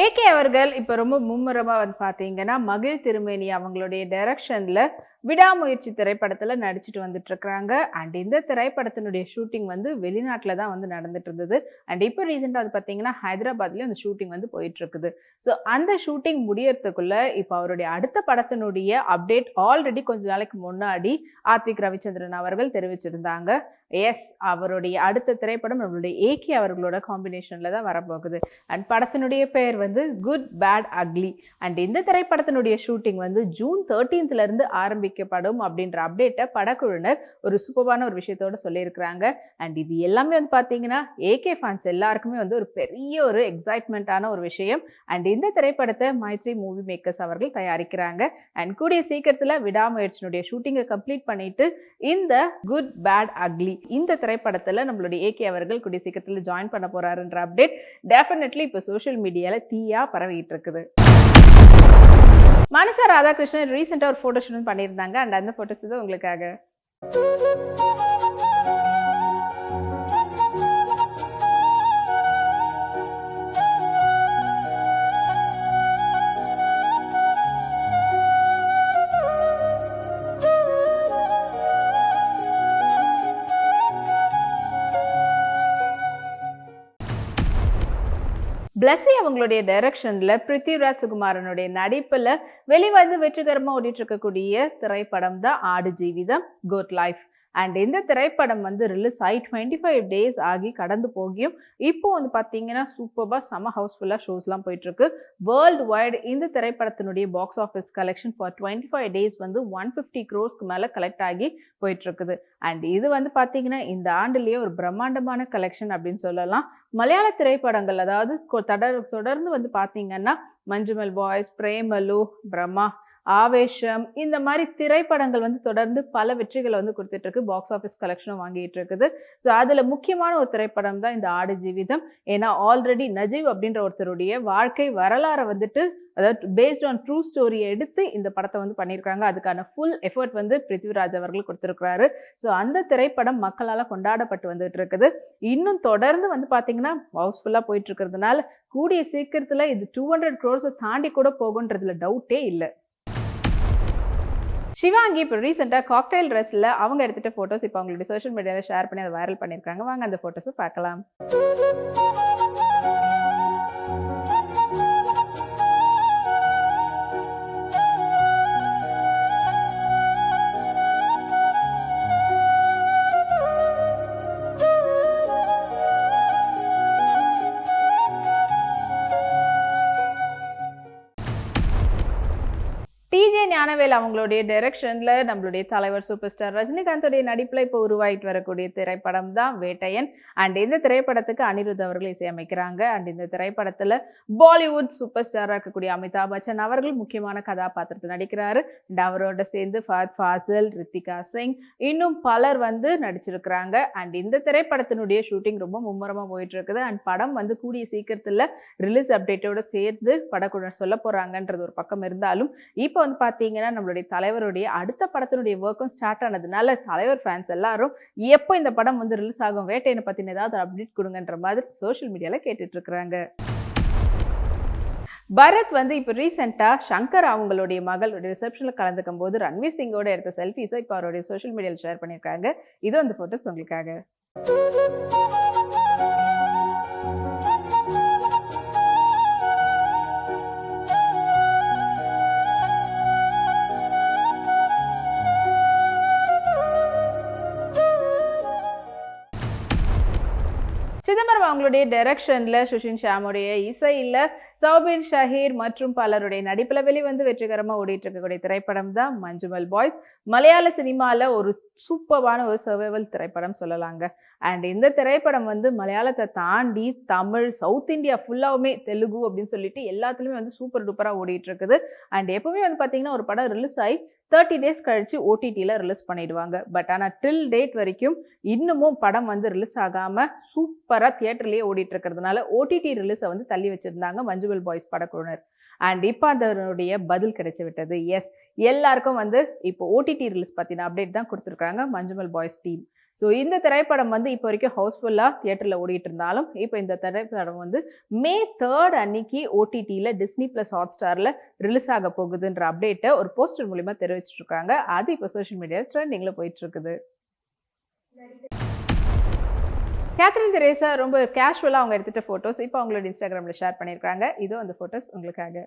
AK அவர்கள் இப்போ ரொம்ப மும்முரமாக வந்து பார்த்தீங்கன்னா மகிழ் திருமேனி அவங்களுடைய டைரக்ஷனில் விடாமுயற்சி திரைப்படத்தில் நடிச்சிட்டு வந்துட்டு இருக்கிறாங்க அண்ட் இந்த திரைப்படத்தினுடைய ஷூட்டிங் வந்து வெளிநாட்டில் தான் வந்து நடந்துட்டு இருந்தது. அண்ட் இப்போ ரீசெண்டாக வந்து பார்த்தீங்கன்னா ஹைதராபாத்லேயும் அந்த ஷூட்டிங் வந்து போயிட்டு இருக்குது. ஸோ அந்த ஷூட்டிங் முடியறதுக்குள்ள இப்போ அவருடைய அடுத்த படத்தினுடைய அப்டேட் ஆல்ரெடி கொஞ்ச நாளைக்கு முன்னாடி ஆத்விக் ரவிச்சந்திரன் அவர்கள் தெரிவிச்சிருந்தாங்க. எஸ் அவருடைய அடுத்த திரைப்படம் நம்மளுடைய ஏகே அவர்களோட காம்பினேஷனில் தான் வரப்போகுது. அண்ட் படத்தினுடைய பெயர் வந்து குட் பேட் அக்லி அண்ட் இந்த திரைப்படத்தினுடைய ஷூட்டிங் வந்து ஜூன் தேர்ட்டீன்த்லேருந்து ஆரம்பிக்கப்படும் அப்படின்ற அப்டேட்டை படக்குழுவினர் ஒரு சூப்பரான ஒரு விஷயத்தோட சொல்லியிருக்கிறாங்க. அண்ட் இது எல்லாமே வந்து பார்த்தீங்கன்னா ஏகே ஃபேன்ஸ் எல்லாருக்குமே வந்து ஒரு பெரிய ஒரு எக்ஸைட்மெண்ட்டான ஒரு விஷயம். அண்ட் இந்த திரைப்படத்தை மைத்ரி மூவி மேக்கர்ஸ் அவர்கள் தயாரிக்கிறாங்க. அண்ட் கூடிய சீக்கிரத்தில் விடாமுயற்சியினுடைய ஷூட்டிங்கை கம்ப்ளீட் பண்ணிட்டு இந்த குட் பேட் அக்லி இந்த திரைப்படத்தில் நம்மளுடைய ஏகே அவர்கள் கூடிய சீக்கிரத்தில் ஜாயின் பண்ண போறாருன்ற அப்டேட் டெஃபினெட்லி இப்போ சோஷியல் மீடியாவில் தீயா பரவிட்டு இருக்குது. மனசா ராதாகிருஷ்ணன் ரீசெண்டாக ஒரு ஃபோட்டோ ஷூட் பண்ணியிருந்தாங்க. அண்ட் அந்த ஃபோட்டோஸ் இது உங்களுக்காக. பிளஸ்ஸி அவங்களுடைய டைரக்ஷனில் பிருத்திவிராஜ் சுகுமாரனுடைய நடிப்பில் வெளிவந்து வெற்றிகரமாக ஓடிட்டு இருக்கக்கூடிய திரைப்படம் தான் ஆடு ஜீவிதம் குட் லைஃப் அண்ட் இந்த திரைப்படம் வந்து ரிலீஸ் ஆகி டுவெண்ட்டி ஃபைவ் டேஸ் ஆகி கடந்து போகியும். இப்போ வந்து பார்த்தீங்கன்னா சூப்பராக செம ஹவுஸ்ஃபுல்லாக ஷோஸ்லாம் போயிட்டுருக்கு. வேர்ல்டு வைடு இந்த திரைப்படத்தினுடைய box office collection for twenty five days வந்து ஒன் ஃபிஃப்டி க்ரோஸ்க்கு மேலே கலெக்ட் ஆகி போயிட்டுருக்குது. அண்ட் இது வந்து பார்த்தீங்கன்னா இந்த ஆண்டுலேயே ஒரு பிரம்மாண்டமான கலெக்ஷன் அப்படின்னு சொல்லலாம். மலையாள திரைப்படங்கள் அதாவது கொ- தொடர் தொடர்ந்து வந்து பார்த்தீங்கன்னா மஞ்சுமல் பாய்ஸ் பிரேமலு பிரம்மா ஆவேஷம் இந்த மாதிரி திரைப்படங்கள் வந்து தொடர்ந்து பல வெற்றிகளை வந்து கொடுத்துட்ருக்கு. பாக்ஸ் ஆஃபீஸ் கலெக்ஷனும் வாங்கிட்டு இருக்குது ஸோ அதில் முக்கியமான ஒரு திரைப்படம் தான் இந்த ஆடு ஜீவிதம். ஏன்னா ஆல்ரெடி நஜீப் அப்படின்ற ஒருத்தருடைய வாழ்க்கை வரலாறை வந்துட்டு அதாவது பேஸ்ட் ஆன் ட்ரூ ஸ்டோரியை எடுத்து இந்த படத்தை வந்து பண்ணியிருக்காங்க. அதுக்கான ஃபுல் எஃபர்ட் வந்து பிருத்திவிராஜ் அவர்கள் கொடுத்துருக்கிறாரு. ஸோ அந்த திரைப்படம் மக்களால் கொண்டாடப்பட்டு வந்துட்டு இருக்குது இன்னும் தொடர்ந்து வந்து பார்த்தீங்கன்னா ஹவுஸ்ஃபுல்லாக போயிட்டு இருக்கிறதுனால கூடிய சீக்கிரத்தில் இது டூ ஹண்ட்ரட் க்ரோர்ஸை தாண்டி கூட போகுன்றதுல டவுட்டே இல்லை. சிவாங்கி இப்போ ரீசெண்டாக காக்டைல் ட்ரெஸ்ஸில் அவங்க எடுத்துகிட்ட ஃபோட்டோஸ் இப்போ அவங்களுடைய சோஷியல் மீடியாவில் ஷேர் பண்ணி அதை வைரல் பண்ணியிருக்காங்க. வாங்க அந்த ஃபோட்டோஸை பார்க்கலாம். ஞானவேல் அவங்களுடைய டைரக்ஷனில் நம்மளுடைய தலைவர் சூப்பர் ஸ்டார் ரஜினிகாந்தோடைய நடிப்பில் இப்போ உருவாயிட்டு வரக்கூடிய திரைப்படம் தான் வேட்டையன். அண்ட் இந்த திரைப்படத்துக்கு அனிருத் அவர்கள் இசையமைக்கிறாங்க. அண்ட் இந்த திரைப்படத்தில் பாலிவுட் சூப்பர் ஸ்டாராக இருக்கக்கூடிய அமிதாப் பச்சன் அவர்கள் முக்கியமான கதாபாத்திரத்தில் நடிக்கிறாரு. அண்ட் அவரோட சேர்ந்து ஃபஹத் ஃபாசில் ரித்திகா சிங் இன்னும் பலர் வந்து நடிச்சிருக்கிறாங்க. அண்ட் இந்த திரைப்படத்தினுடைய ஷூட்டிங் ரொம்ப மும்முரமாக போயிட்டு இருக்குது அண்ட் படம் வந்து கூடிய சீக்கிரத்தில் ரிலீஸ் அப்டேட்டோட சேர்ந்து படக்குழு சொல்ல போகிறாங்கன்றது ஒரு பக்கம் இருந்தாலும் இப்போ வந்து பார்த்தீங்கன்னா நம்மளுடைய தலைவருடைய அடுத்த படத்தினுடைய ஒர்க்கும் ஸ்டார்ட் ஆனதுனால தலைவர் ஃபேன்ஸ் எல்லாரும் எப்போ இந்த படம் வந்து ரிலீஸ் ஆகும் வேட்டையனை பற்றின ஏதாவது அப்டேட் கொடுங்கன்ற மாதிரி சோஷியல் மீடியாவில் கேட்டுட்டு இருக்கிறாங்க. பரத் வந்து இப்போ ரீசெண்டாக சங்கர் அவங்களுடைய மகளுடைய ரிசப்ஷனில் கலந்துக்கும் போது ரன்வீர் சிங்கோட எடுத்த செல்ஃபீஸை இப்போ அவருடைய சோஷியல் மீடியாவில் ஷேர் பண்ணியிருக்காங்க. இது அந்த ஃபோட்டோஸ் உங்களுக்காக. சிதம்பரம் அவங்களுடைய டைரக்ஷனில் சுஷின் ஷாமுடைய இசையில் சௌபின் ஷஹீர் மற்றும் பலருடைய நடிப்பில் வெளிவந்து வெற்றிகரமாக ஓடிட்டு இருக்கக்கூடிய திரைப்படம் தான் மஞ்சுமல் பாய்ஸ். மலையாள சினிமாவில் ஒரு சூப்பரான ஒரு சர்வைவல் திரைப்படம் சொல்லலாங்க. அண்ட் இந்த திரைப்படம் வந்து மலையாளத்தை தாண்டி தமிழ் சவுத் இந்தியா ஃபுல்லாவுமே தெலுங்கு அப்படின்னு சொல்லிட்டு எல்லாத்துலேயுமே வந்து சூப்பர் டூப்பராக ஓடிட்டு இருக்குது அண்ட் எப்பவுமே வந்து பார்த்திங்கன்னா ஒரு படம் ரிலீஸ் ஆகி தேர்ட்டி டேஸ் கழிச்சு ஓடிடியில் ரிலீஸ் பண்ணிடுவாங்க. பட் ஆனால் டில் டேட் வரைக்கும் இன்னமும் படம் வந்து ரிலீஸ் ஆகாமல் சூப்பராக தியேட்டர்லேயே ஓடிட்டு இருக்கிறதுனால ஓடிடி ரிலீஸை வந்து தள்ளி வச்சுருந்தாங்க மஞ்சுவல் பாய்ஸ் படக்குழுனர் அண்ட் இப்போ அதனுடைய பதில் கிடைச்சி விட்டது. எஸ் எல்லாருக்கும் வந்து இப்போ ஓடிடி ரிலீஸ் பற்றின அப்டேட் தான் கொடுத்துருக்காங்க மஞ்சுமல் பாய்ஸ் டீம் ஸோ இந்த திரைப்படம் வந்து இப்போ வரைக்கும் ஹவுஸ்ஃபுல்லாக தியேட்டரில் ஓடிட்டு இருந்தாலும் இப்போ இந்த திரைப்படம் வந்து மே தேர்ட் அன்னைக்கு ஓடிடியில் டிஸ்னி ப்ளஸ் ஹாட் ஸ்டாரில் ரிலீஸ் ஆக போகுதுன்ற அப்டேட்டை ஒரு போஸ்டர் மூலிமா தெரிவிச்சிட்ருக்காங்க அது இப்போ சோஷியல் மீடியா ட்ரெண்டிங்கில் போயிட்டு இருக்குது கேத்ரின் தெரேசா ரொம்ப கேஷுவலாக அவங்க எடுத்துகிட்ட ஃபோட்டோஸ் இப்போ அவங்களோட இன்ஸ்டாகிராமில் ஷேர் பண்ணியிருக்காங்க. இதோ அந்த ஃபோட்டோஸ் உங்களுக்காக.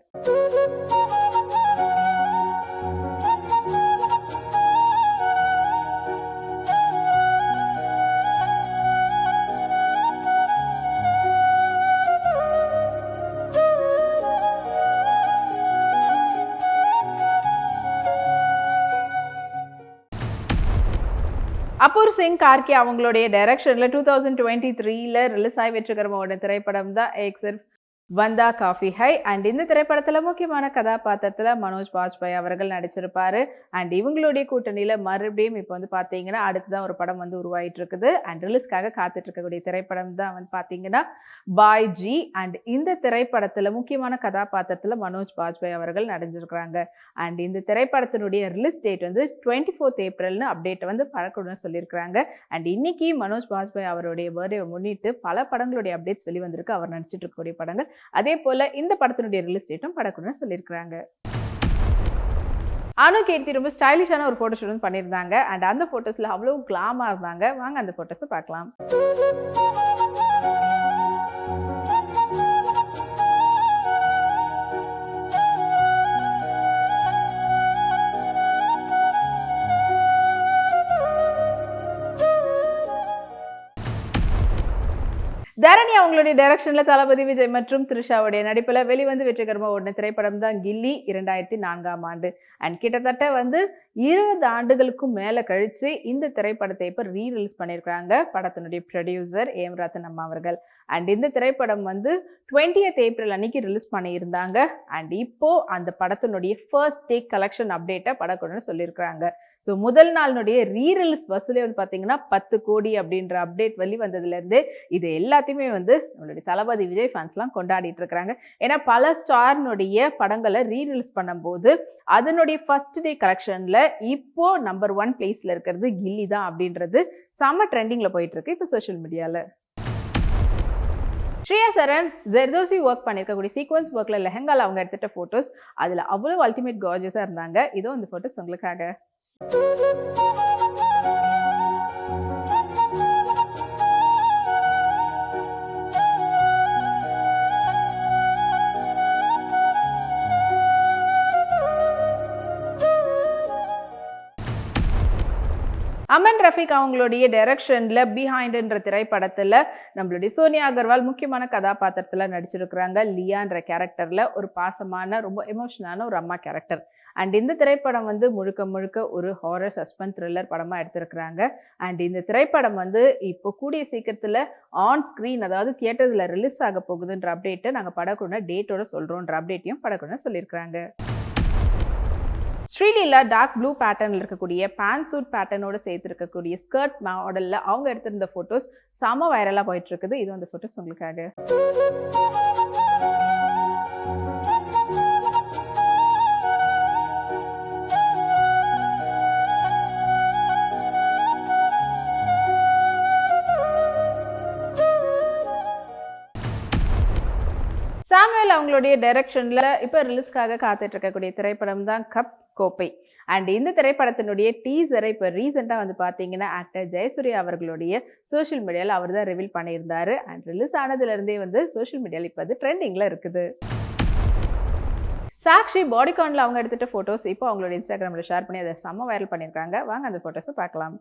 அபூர் சிங் கார்கி அவங்களுடைய டைரக்ஷனில் டூ தௌசண்ட் டுவெண்ட்டி த்ரீல ரிலீஸ் ஆகி வெற்றிகரமான திரைப்படம் தான் எக்ஸர் வந்தா காஃபி ஹை. அண்ட் இந்த திரைப்படத்தில் முக்கியமான கதாபாத்திரத்தில் மனோஜ் பாஜ்பாய் அவர்கள் நடிச்சிருப்பாரு. அண்ட் இவங்களுடைய கூட்டணியில் மறுபடியும் இப்போ வந்து பார்த்தீங்கன்னா அடுத்துதான் ஒரு படம் வந்து உருவாயிட்டு இருக்குது அண்ட் ரிலீஸ்க்காக காத்துட்டு இருக்கக்கூடிய திரைப்படம் தான் வந்து பார்த்தீங்கன்னா பாய் ஜி. அண்ட் இந்த திரைப்படத்தில் முக்கியமான கதாபாத்திரத்தில் மனோஜ் பாஜ்பாய் அவர்கள் நடிச்சிருக்கிறாங்க. அண்ட் இந்த திரைப்படத்தினுடைய ரிலீஸ் டேட் வந்து டுவெண்ட்டி ஃபோர்த் ஏப்ரல்னு அப்டேட் வந்து பழக்கணும்னு சொல்லியிருக்கிறாங்க. அண்ட் இன்னைக்கு மனோஜ் பாஜ்பாய் அவருடைய பர்த்டே முன்னிட்டு பல படங்களுடைய அப்டேட்ஸ் வெளிவந்திருக்கு. அவர் நடிச்சிட்டு இருக்கக்கூடிய படங்கள். அதே போல இந்த படத்தினுடைய ரிலீஸ் டேட்டும் படக்குன்னு சொல்லியிருக்கிறாங்க. அனு கீர்த்தி ரொம்ப ஸ்டைலிஷான ஒரு ஃபோட்டோ ஷூட் பண்ணியிருந்தாங்க. அண்ட் அந்த ஃபோட்டோஸில் அவ்வளோ கிளாமாக இருந்தாங்க. வாங்க அந்த ஃபோட்டோஸை பார்க்கலாம். தரணி அவங்களுடைய டைரக்ஷனில் தளபதி விஜய் மற்றும் த்ரிஷாவுடைய நடிப்பில் வெளிவந்து வெற்றிகரமாக ஓடின திரைப்படம் தான் கில்லி இரண்டாயிரத்தி நான்காம் ஆண்டு. அண்ட் கிட்டத்தட்ட வந்து இருபது ஆண்டுகளுக்கும் மேலே கழித்து இந்த திரைப்படத்தை இப்போ ரீ ரிலீஸ் பண்ணியிருக்காங்க படத்தினுடைய ப்ரொடியூசர் ஏம் ரத்தன் அம்மா அவர்கள். அண்ட் இந்த திரைப்படம் வந்து டுவெண்ட்டியத் ஏப்ரல் அன்னைக்கு ரிலீஸ் பண்ணியிருந்தாங்க. அண்ட் இப்போ அந்த படத்தினுடைய ஃபர்ஸ்ட் டே கலெக்ஷன் அப்டேட்டை படக்குழுன்னு சொல்லியிருக்கிறாங்க. ஸோ முதல் நாளினுடைய ரீரிலீஸ் வசூலே வந்து பார்த்தீங்கன்னா பத்து கோடி அப்படின்ற அப்டேட் வெளி வந்ததுலேருந்து இது எல்லாத்தையுமே வந்து நம்மளுடைய தளபதி விஜய் ஃபேன்ஸ்லாம் கொண்டாடிட்டு இருக்கிறாங்க. ஏன்னா பல ஸ்டார்னுடைய படங்களை ரீரிலீஸ் பண்ணும்போது அதனுடைய ஃபர்ஸ்ட் டே கலெக்ஷனில் இப்போ நம்பர் ஒன் பிளேஸில் இருக்கிறது கில்லி தான் அப்படின்றது செம்ம ட்ரெண்டிங்கில் போயிட்டுருக்கு இப்போ சோஷியல் மீடியாவில் ஸ்ரீயா சரண் ஜெர்தோசி ஒர்க் பண்ணியிருக்கக்கூடிய சீக்வன்ஸ் ஒர்க்கில் லெஹங்கால அவங்க எடுத்துட்ட ஃபோட்டோஸ் அதில் அவ்வளோ அல்டிமேட் கார்ஜஸாக இருந்தாங்க. இதோ அந்த ஃபோட்டோஸ் உங்களுக்காக அமன் ரஃபிக் அவங்களுடைய டைரக்ஷனில் பிஹைண்டுன்ற திரைப்படத்தில் நம்மளுடைய சோனியா அகர்வால் முக்கியமான கதாபாத்திரத்தில் நடிச்சிருக்கிறாங்க. லியான்ற கேரக்டரில் ஒரு பாசமான ரொம்ப எமோஷனான ஒரு அம்மா கேரக்டர் அண்ட் இந்த திரைப்படம் வந்து முழுக்க முழுக்க ஒரு ஹாரர் சஸ்பென்ஸ் த்ரில்லர் படமாக எடுத்திருக்கிறாங்க. அண்ட் இந்த திரைப்படம் வந்து இப்போ கூடிய சீக்கிரத்தில் ஆன் ஸ்க்ரீன் அதாவது தியேட்டரில் ரிலீஸ் ஆக போகுதுன்ற அப்டேட்டை நாங்கள் படக்குள்ள டேட்டோட சொல்கிறோன்ற அப்டேட்டையும் படக்குள்ள சொல்லியிருக்கிறாங்க. ஸ்ரீலீலா டார்க் ப்ளூ பேட்டர்னில் இருக்கக்கூடிய பேண்ட் சூட் பேட்டர்னோட சேர்த்து இருக்கக்கூடிய ஸ்கர்ட் மாடலில் அவங்க எடுத்திருந்த ஃபோட்டோஸ் செம வைரலாக போயிட்டு இருக்குது. இது அந்த ஃபோட்டோஸ் உங்களுக்காக. அவங்களுடைய டைரக்ஷனில் இப்போ ரிலீஸ்க்காக காத்துட்டு இருக்கக்கூடிய திரைப்படம் தான் கப் கோப்பை. அண்ட் இந்த திரைப்படத்தினுடைய டீசரை இப்போ ரீசெண்டாக வந்து பார்த்தீங்கன்னா ஆக்டர் ஜெயசூர்யா அவர்களுடைய சோஷியல் மீடியாவில் அவர் தான் ரிவீல் பண்ணியிருந்தாரு. அண்ட் ரிலீஸ் ஆனதுலேருந்தே வந்து சோஷியல் மீடியாவில் இப்போ அது ட்ரெண்டிங்கில் இருக்குது. சாக்ஷி பாடிகானில் அவங்க எடுத்துகிட்ட ஃபோட்டோஸ் இப்போ அவங்களோட இன்ஸ்டாகிராமில் ஷேர் பண்ணி அதை செம்ம வைரல் பண்ணியிருக்காங்க. வாங்க அந்த ஃபோட்டோஸை பார்க்கலாம்.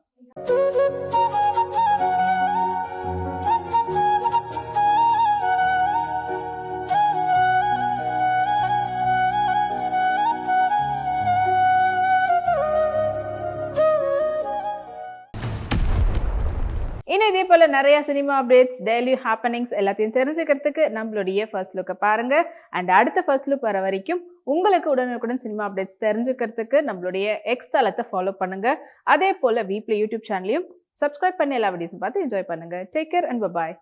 போல் நிறைய சினிமா அப்டேட்ஸ் டெய்லி ஹாப்பனிங்ஸ் எல்லாத்தையும் தெரிஞ்சுக்கிறதுக்கு நம்மளுடைய ஃபர்ஸ்ட் லுக்கை பாருங்கள் அண்ட் அடுத்த ஃபர்ஸ்ட் லுக் வர வரைக்கும் உங்களுக்கு உடனுக்குடன் சினிமா அப்டேட்ஸ் தெரிஞ்சுக்கிறதுக்கு நம்மளுடைய எக்ஸ் தளத்தை ஃபாலோ பண்ணுங்கள் அதே போல் வீட்டில் யூடியூப் சேனலையும் சப்ஸ்கிரைப் பண்ணி எல்லா வீடியோஸும் பார்த்து என்ஜாய் பண்ணுங்க. Take care and bye